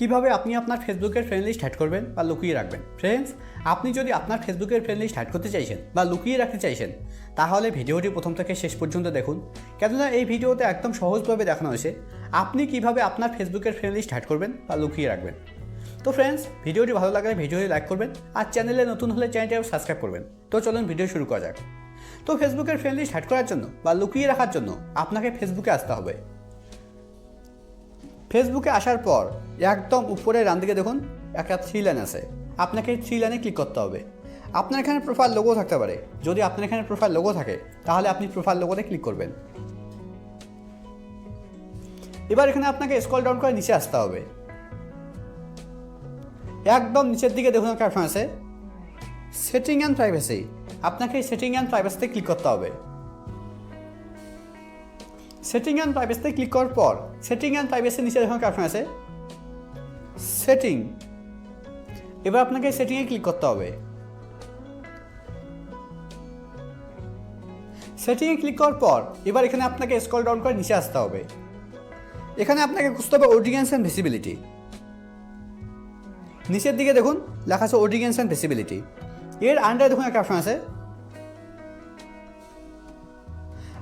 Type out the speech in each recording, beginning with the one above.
কীভাবে আপনি আপনার ফেসবুকের ফ্রেন্ড লিস্ট হ্যাড করবেন বা লুকিয়ে রাখবেন? ফ্রেন্ডস আপনি যদি আপনার ফেসবুকের ফ্রেন্ড লিস্ট হ্যাড করতে চাইছেন বা লুকিয়ে রাখতে চাইছেন, তাহলে ভিডিওটি প্রথম থেকে শেষ পর্যন্ত দেখুন। কেননা এই ভিডিওতে একদম সহজভাবে দেখানো হয়েছে আপনি কীভাবে আপনার ফেসবুকের ফ্রেন্ড লিস্ট হ্যাড করবেন বা লুকিয়ে রাখবেন। তো ফ্রেন্ডস ভিডিওটি ভালো লাগলে ভিডিওটি লাইক করবেন আর চ্যানেলে নতুন হলে চ্যানেলটি সাবস্ক্রাইব করবেন। তো চলুন ভিডিও শুরু করা যাক। তো ফেসবুকের ফ্রেন্ড লিস্ট হ্যাড করার জন্য বা লুকিয়ে রাখার জন্য আপনাকে ফেসবুকে আসতে হবে। ফেসবুকে আসার পর একদম উপরে ডান দিকে দেখুন একটা থ্রি লাইন আছে। আপনাকে থ্রি লাইনে ক্লিক করতে হবে। আপনার এখানে প্রোফাইল লোগো থাকতে পারে। যদি আপনার এখানে প্রোফাইল লোগো থাকে, তাহলে আপনি প্রোফাইল লোগোতে ক্লিক করবেন। এবার এখানে আপনাকে স্কল ডাউন করে নিচে আসতে হবে। একদম নিচের দিকে দেখুন একটা অপশন আছে। সেটিং অ্যান্ড প্রাইভেসি আপনাকে সেটিং অ্যান্ড প্রাইভেসিতে ক্লিক করতে হবে। সেটিং অ্যান্ড প্রাইভেসিতে ক্লিক করার পর সেটিং অ্যান্ড প্রাইভেসির নিচে দেখুন অপশন আছে সেটিং এবার আপনাকে সেটিংয়ে ক্লিক করতে হবে। সেটিংয়ে ক্লিক করার পর, এবার এখানে আপনাকে স্ক্রল ডাউন করে নিচে আসতে হবে। এখানে আপনাকে খুঁজতে হবে অডিয়েন্স অ্যান্ড ভিসিবিলিটি নিচের দিকে দেখুন, লেখা আছে অডিয়েন্স অ্যান্ড ভিসিবিলিটি এর আন্ডারে দেখুন একটা অপশন আছে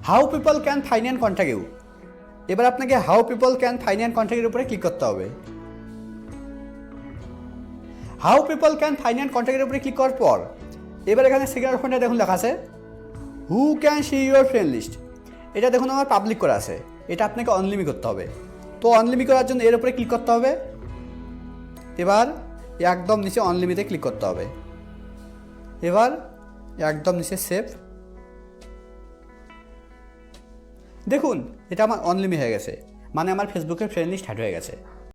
how people can find and contact you এবার আপনাকে how people can find and কন্ট্যাক্টের উপরে ক্লিক করতে হবে। How people can find and কন্ট্যাক্টের উপরে ক্লিক করার পর, এবার এখানে সেকেন্ড অপশনটা দেখুন লেখা আছে। Who can see your friend list এটা দেখুন আমার পাবলিক করা আছে। এটা আপনাকে অনলিমি করতে হবে। তো অনলিমি করার জন্য এর উপরে ক্লিক করতে হবে। এবার একদম নিচে অনলিমিতে ক্লিক করতে হবে। এবার একদম নিচে সেভ দেখুন এটা আমার অনলিমি হয়ে গেছে। মানে আমার ফেসবুকের ফ্রেন্ড লিস্ট হ্যাড হয়ে গেছে।